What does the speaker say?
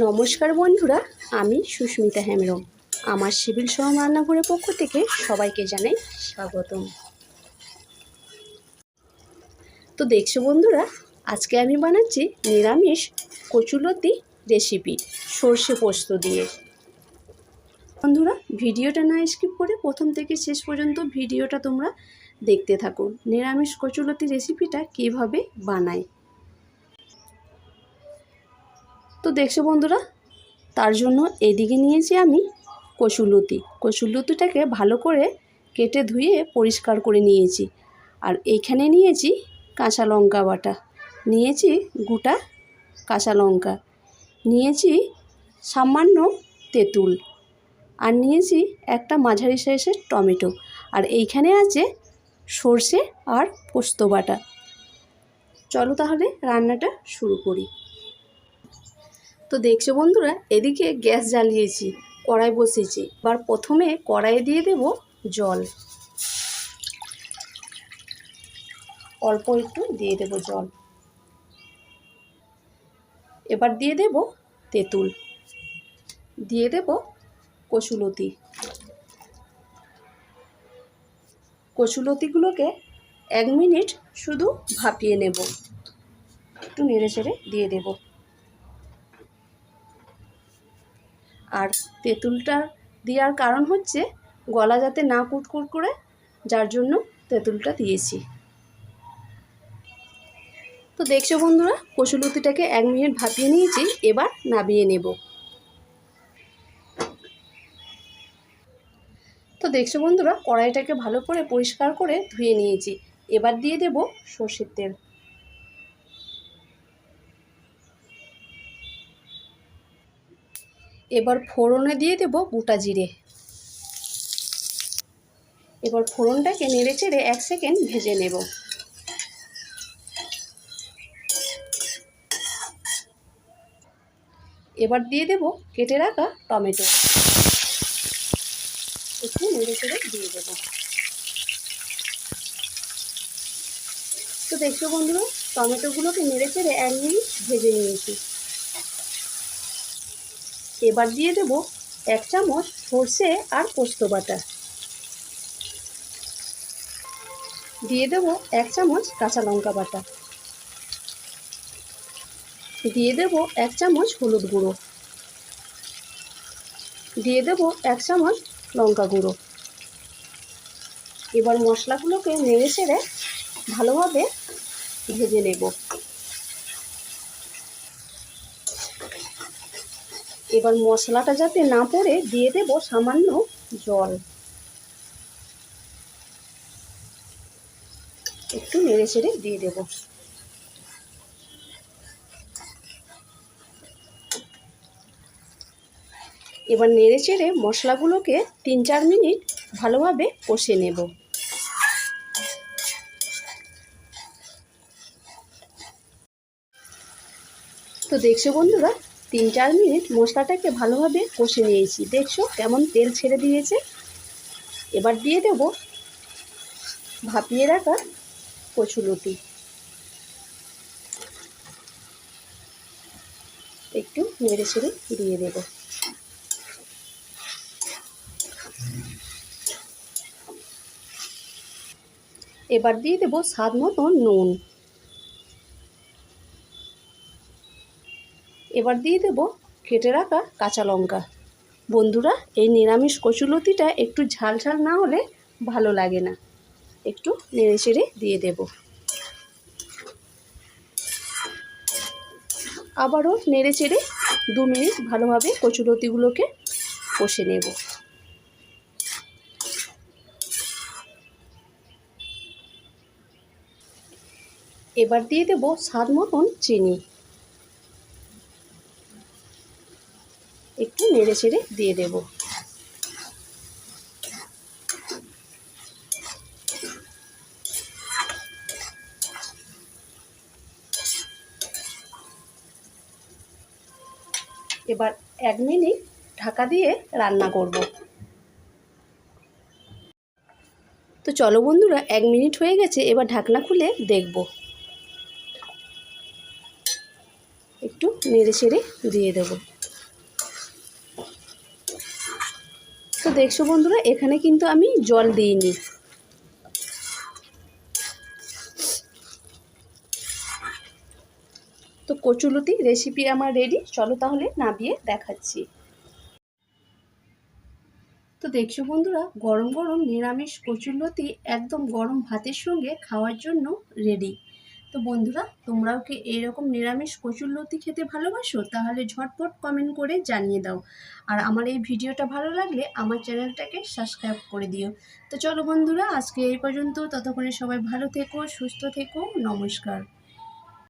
নমস্কার বন্ধুরা, আমি সুস্মিতা হেমরম আমার সিভিল সম রান্নাঘরের পক্ষ থেকে সবাইকে জানাই স্বাগতম। তো দেখছ বন্ধুরা, আজকে আমি বানাচ্ছি নিরামিষ কচুলতি রেসিপি, সর্ষে পোস্ত দিয়ে। বন্ধুরা, ভিডিওটা না স্কিপ করে প্রথম থেকে শেষ পর্যন্ত ভিডিওটা তোমরা দেখতে থাকো। নিরামিষ কচুলতি রেসিপিটা কীভাবে বানায়? তো দেখছ বন্ধুরা, তার জন্য এদিকে নিয়েছি আমি কচুলতি কচুলতিটাকে ভালো করে কেটে ধুয়ে পরিষ্কার করে নিয়েছি। আর এইখানে নিয়েছি কাঁচা লঙ্কা বাটা। নিয়েছি গোটা কাঁচা লঙ্কা। নিয়েছি সামান্য তেঁতুল। আর নিয়েছি একটা মাঝারি সাইজের টমেটো। আর এইখানে আছে সর্ষে আর পোস্ত বাটা। চলো তাহলে রান্নাটা শুরু করি। তো দেখছ বন্ধুরা, এদিকে গ্যাস জ্বালিয়েছি, কড়াই বসিয়েছি। এবার প্রথমে কড়াইয়ে দিয়ে দেব জল। অল্প একটু দিয়ে দেব জল। এবার দিয়ে দেব তেঁতুল। দিয়ে দেব কচুলতি। কচুলতিগুলোকে এক মিনিট শুধু ভাপিয়ে নেব। একটু নেড়ে চেড়ে দিয়ে দেবো। আর তেঁতুলটা দেওয়ার কারণ হচ্ছে গলা যাতে না কুটকুট করে, যার জন্য তেঁতুলটা দিয়েছি। তো দেখছ বন্ধুরা, কচুলতিটাকে এক মিনিট ভাপিয়ে নিয়েছি, এবার নাবিয়ে নেব। তো দেখছ বন্ধুরা, কড়াইটাকে ভালো করে পরিষ্কার করে ধুয়ে নিয়েছি। এবার দিয়ে দেব সর্ষের তেল। এবার ফোড়নে দিয়ে দেব গোটা জিরে। এবার ফোড়নটাকে নেড়ে চেড়ে এক সেকেন্ড ভেজে নেব। এবার দিয়ে দেব কেটে রাখা টমেটো। একটু নেড়ে চেড়ে দিয়ে দেব। তো দেখছ বন্ধুরা, টমেটোগুলোকে নেড়ে চেড়ে এক মিনিট ভেজে নিয়েছি। এবার দিয়ে দেব এক চামচ সর্ষে আর পোস্ত বাটা। দিয়ে দেব এক চামচ কাঁচা লঙ্কা বাটা। দিয়ে দেব এক চামচ হলুদ গুঁড়ো। দিয়ে দেব এক চামচ লঙ্কা গুঁড়ো। এবার মশলাগুলোকে নেড়ে চেড়ে ভালোভাবে ভেজে নেব। এবার মশলাটা যাতে না পড়ে, দিয়ে দেব সামান্য জল। একটু নেড়ে চেড়ে দিয়ে দেব। এবার নেড়ে চেড়ে মশলাগুলোকে তিন চার মিনিট ভালোভাবে কষে নেব। তো দেখছ বন্ধুরা তিন চার মিনিট মশলাটাকে ভালোভাবে কষে নিয়েছি। দেখছ কেমন তেল ছেড়ে দিয়েছে। এবার দিয়ে দেব ভাপিয়ে রাখা কচুলতি একটু নেড়ে ছেড়ে দিয়ে দেব। এবার দিয়ে দেব স্বাদ মতো নুন। এবার দিয়ে দেব কেটে রাখা কাঁচা লঙ্কা। বন্ধুরা, এই নিরামিষ কচুলতিটা একটু ঝাল ঝাল না হলে ভালো লাগে না। একটু নেড়ে চেড়ে দিয়ে দেব। আবারও নেড়ে চেড়ে দু মিনিট ভালোভাবে কচুলতিগুলোকে কষে নেব। এবার দিয়ে দেব স্বাদ মতন চিনি। একটু নেড়ে চেড়ে দিয়ে দেব। এবার এক মিনিট ঢাকা দিয়ে রান্না করব। তো চলো বন্ধুরা, এক মিনিট হয়ে গেছে, এবার ঢাকনা খুলে দেখব। একটু নেড়ে চেড়ে দিয়ে দেবো। তো দেখছ বন্ধুরা, এখানে কিন্তু আমি জল দিইনি। তো কচুলতি রেসিপি আমার রেডি চলো তাহলে নাবিয়ে দেখাচ্ছি। তো দেখছ বন্ধুরা, গরম গরম নিরামিষ কচুরলতি একদম গরম ভাতের সঙ্গে খাওয়ার জন্য রেডি তো বন্ধুরা, তোমরাও কি এরকম নিরামিষ কচুর লতি খেতে ভালোবাসো? তাহলে ঝটপট কমেন্ট করে জানিয়ে দাও। আর আমার এই ভিডিওটা ভালো লাগলে আমার চ্যানেলটাকে সাবস্ক্রাইব করে দিও। তো চলো বন্ধুরা, আজকে এই পর্যন্ত। ততক্ষণে সবাই ভালো থেকো, সুস্থ থেকো। নমস্কার।